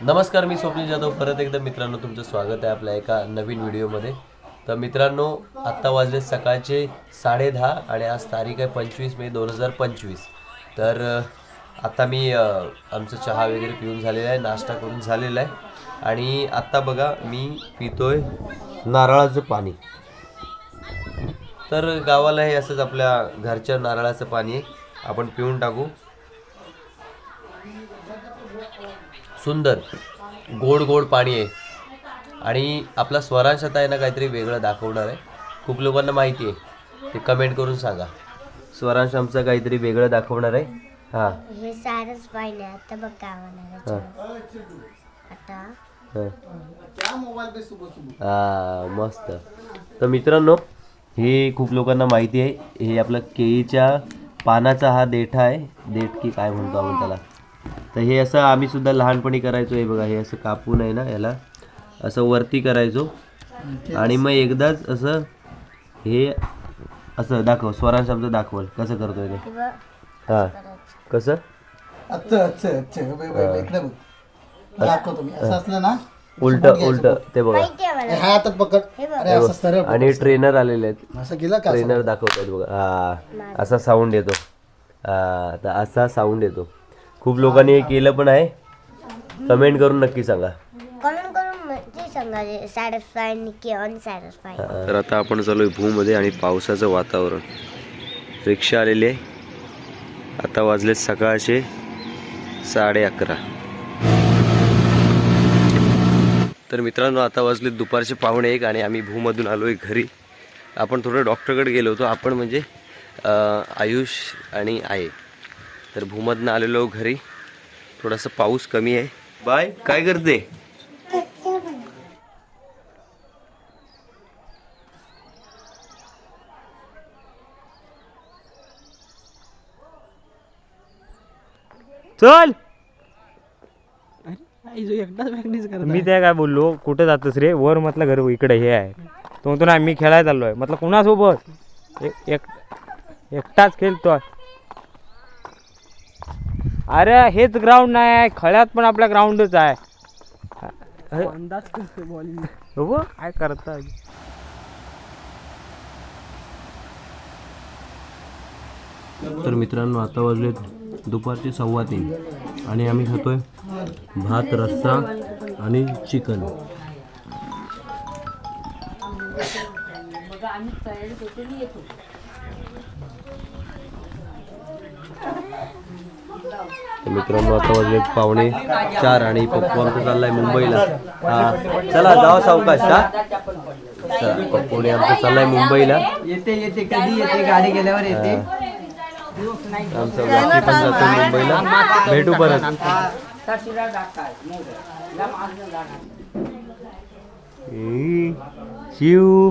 नमस्कार मी स्वप्नील जाधव. परत एकदा मित्रांनो तुमचं स्वागत आहे आपल्या एका नवीन व्हिडिओमध्ये. तर मित्रांनो आत्ता वाजले सकाळचे साडेदहा आणि आज तारीख आहे पंचवीस मे दोन हजार पंचवीस. तर आत्ता मी आमचं चहा वगैरे पिऊन झालेला आहे नाश्ता करून झालेला आहे. आणि आत्ता बघा मी पितोय नारळाचं पाणी. तर गावाला हे असंच आपल्या घरच्या नारळाचं पाणी आहे. आपण पिऊन टाकू. सुंदर गोड गोड पाणी आहे. आणि आपला स्वरांश आता आहे ना काहीतरी वेगळं दाखवणार आहे. खूप लोकांना माहिती आहे. ते कमेंट करून सांगा. स्वरांश आमचं काहीतरी वेगळं दाखवणार आहे. हां. हे सारच पाहिजे आता बघ काय होणार आता. हां. हा मस्त. तर मित्रांनो हे खूप लोकांना माहिती आहे. हे आपलं केळीच्या पानाचा हा देठा आहे. देठ की काय म्हणतो आपण त्याला? तर हे असं आम्ही सुद्धा लहानपणी करायचो हे बघा हे असं कापून आहे ना याला. असं वरती करायचो. आणि मग एकदाच असं हे असं दाखव स्वरांश आमचं दाखवल. कसं करतोय ते? हे. हां. कसं दाखवतो उलट उलट. ते बघा. हा आणि ट्रेनर आलेले आहेत. असं केलं का ट्रेनर दाखवतात बघा. हा. असा साऊंड येतो. हा. तर असा साऊंड येतो. खूप लोकांनी हे केलं पण आहे. कमेंट करून नक्की सांगा. कमेंट करून ते सांगा सॅटिस्फाय की अनसॅटिस्फाय तर आता आपण चालू आहे भूमध्ये आणि पावसाचं वातावरण. रिक्षा आलेली. आहे आता वाजले सकाळचे साडे अकरा. तर मित्रांनो आता वाजले दुपारचे पावणे एक आणि आम्ही भूमधून आलो आहे घरी. आपण थोडं डॉक्टरकडे गेलो होतो. आपण म्हणजे आयुष आणि आहे तर भूमधनं आलेलो घरी. थोडासा पाऊस कमी आहे. बाय काय करते? चल! मी त्या काय बोललो कुठे जातोस रे? वर म्हटलं घर इकडे हे आहे. तो म्हणतो ना मी खेळायला चाललोय. म्हटलं कुणासोबत? एक एक- एकटाच खेळतोय. अरे हेच ग्राउंड नाही आहे. खळ्यात पण आपला ग्राउंडच आहे. हो काय करता? तर मित्रांनो आता वाजले दुपारचे सव्वा तीन. आणि आम्ही खातोय भात रस्सा आणि चिकन. तर मित्रांनो आता वाजले पावणे चार आणि पप्पू आमचा चाललाय मुंबईला. हा चला जावा सावकाश हा. चला पप्पूने आमचा चाललाय मुंबईला. येते येते कधी येते गाडी गेल्यावर येते. आमचा व्यक्ती पण जातो मुंबईला. भेटू परत. शिव.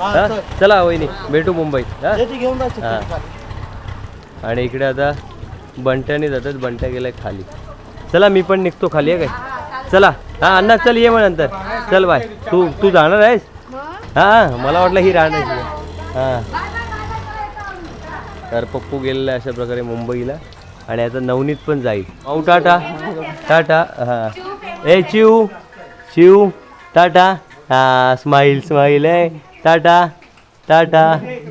हा? चला. वहिनी भेटू मुंबईत हा? घेऊन हा. आणि इकडे आता बंट्याने जातात बंट्या गेलाय खाली. चला मी पण निघतो खाली आहे काय? चला. हा अण्णा चल ये मग नंतर. चल बाय. तू तू जाणार आहेस? हा मला वाटलं ही राहणार हा. तर पप्पू गेलेला आहे अशा प्रकारे मुंबईला. आणि आता नवनीत पण जाईल. माऊ टाटा. टाटा. हा. ए चिव चिव टाटा. हा स्माईल स्माईल आहे टाटा टाटा.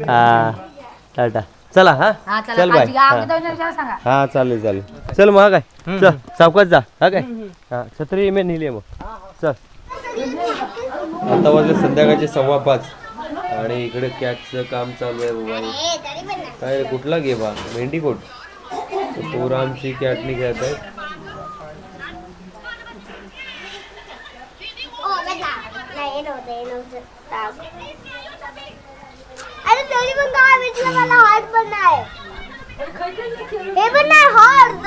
हा टाटा. चला हा? चल बाय. हा. हा चालेल चालेल. चल मग हा काय? चल सावकाश जा. हा काय? हा छत्री मी नेली मग. चल. आता वाजले संध्याकाळचे सव्वा पाच. आणि इकडे कॅटचं काम चालू आहे बाबा काय रे, कुठला घे बा? मेंढी कोट पोरं आमची कॅटनी खेळत आहेत नाही नव्हतं हे ताप. अरे तरी पण काय भेटलं मला हार्ट पण नाही हे। पण नाही हार्ट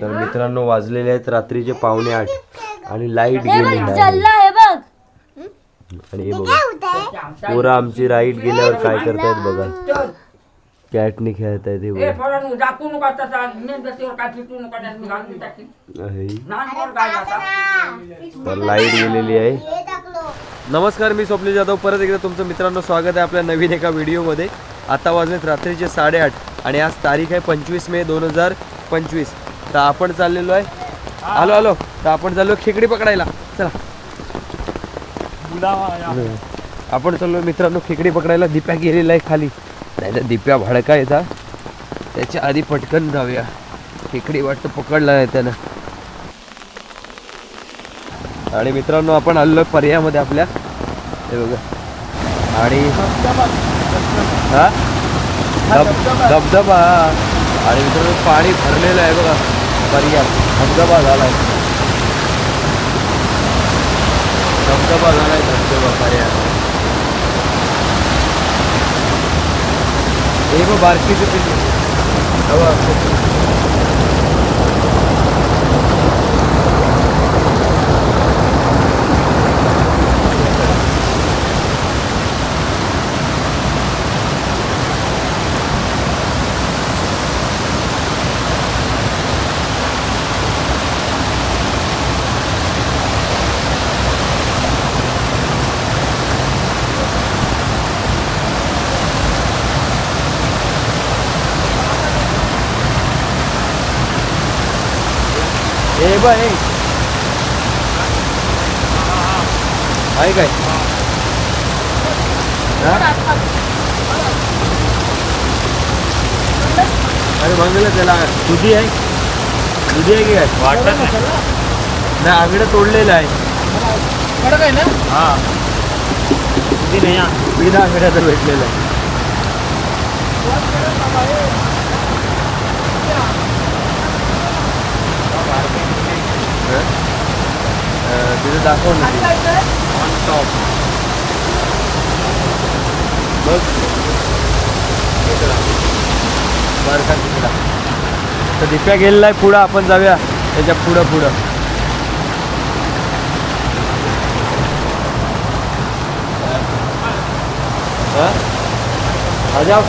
तर मित्रांनो वाजलेले आहेत रात्रीचे पावणे आठ. आणि लाइट गेली नाही चालला हे बघ. आणि हे बघा. पोरं आमची राईट गेल्यावर काय करतायत बघा. कॅटनी खेळतायत बघा दाखवू नका तसा मेणबत्तीवर काय फिटू नका त्यात मी घालून टाकीन आहे. लहान पोर काय जाता तर लाइट गेलेली आहे हे। टाकलो नमस्कार मी स्वप्नील जाधव. परत एकदा तुमचं मित्रांनो स्वागत आहे आपल्या नवीन एका व्हिडिओमध्ये. आता वाजलेत रात्रीचे साडेआठ आणि आज तारीख आहे पंचवीस मे दोन हजार पंचवीस. तर आपण चाललेलो आहे. आलो आलो तर आपण चाललो खेकडी पकडायला. चला. आपण चाललो मित्रांनो खेकडी पकडायला. दिप्या गेलेला आहे खाली. नाही तर दिप्या भडका येता. त्याच्या आधी पटकन जाऊया. खेकडी वाटतं पकडला नाही त्यानं. आणि मित्रांनो आपण आलेलो पर्यायामध्ये पर्यामध्ये आपल्या. हे बघा. आणि हा? धबधबा. आणि मित्रांनो पाणी भरलेलं आहे बघा. पर्या धबधबा झालाय. धबधबा झालाय धबधबा पर्या हे बघ बारकीचं हे बघ हे आहे काय? अरे बघलं त्याला दुधी आहे दुधी आहे की काय वाटत नाही आंगडं तोडलेलं आहे हा दुधी नाही. बिना आंगड्या तर भेटलेलं आहे अं, तिथं दाखव ना ते. ऑन टॉप बघ. बरं का तिकडं तर दिप्या गेलेला आहे पुढं आपण जाऊया त्याच्या पुढं पुढं हा? जाओ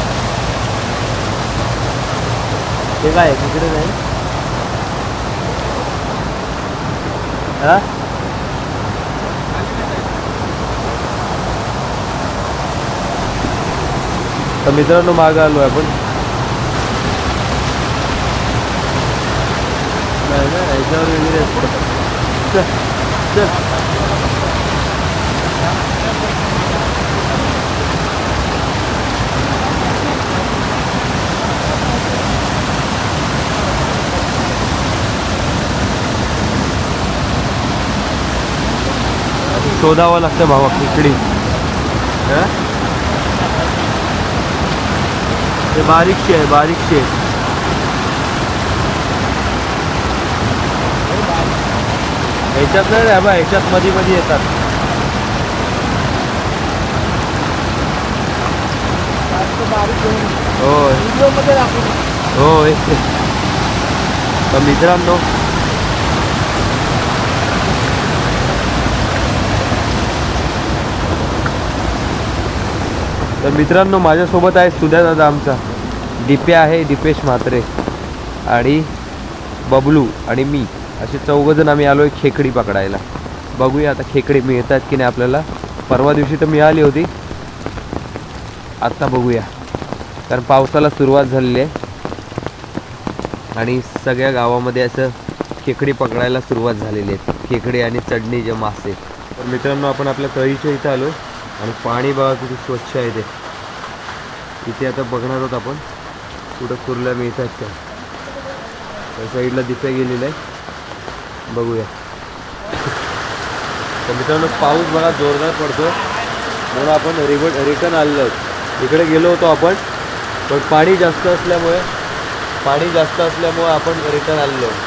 ते काय? तिकडे नाही हा? तर मित्रांनो मागं आलो आहे आपण. नाही ना याच्यावर वगैरे चल चल. शोधावं लागतं भावा खेकडी. हे? ते बारीकशी आहे बारीकशी आहे. ह्याच्यात नाही रे बा ह्याच्यात मध्ये मध्ये येतात. होय. होय मित्रांनो तर मित्रांनो माझ्यासोबत आहे सुद्या दादा आमचा. दिपे आहे दिपेश म्हात्रे आणि बबलू आणि मी. असे चौघजण आम्ही आलो आहे खेकडी पकडायला. बघूया आता खेकडी मिळतात की नाही आपल्याला. परवा दिवशी तर मिळाली होती. आत्ता बघूया. कारण पावसाला सुरुवात झालेली आहे. आणि सगळ्या गावामध्ये असं खेकडी पकडायला सुरुवात झालेली आहे. खेकडी आणि चढणी जे मासे. तर मित्रांनो आपण आपल्या तळीच्या इथं आलो आणि पाणी बघा किती स्वच्छ आहे ते. इथे आता बघणार आहोत आपण. कुठं कुर्ल्या मिळतात त्या. त्या साईडला दिप्या गेलेलं आहे. बघूया. तर मित्रांनो पाऊस बघा जोरदार पडतो म्हणून आपण रिवर्ट रिटर्न आलेलो आहोत. इकडे गेलो होतो आपण. पण पाणी जास्त असल्यामुळे पाणी जास्त असल्यामुळे आपण रिटर्न आलेलो आहोत.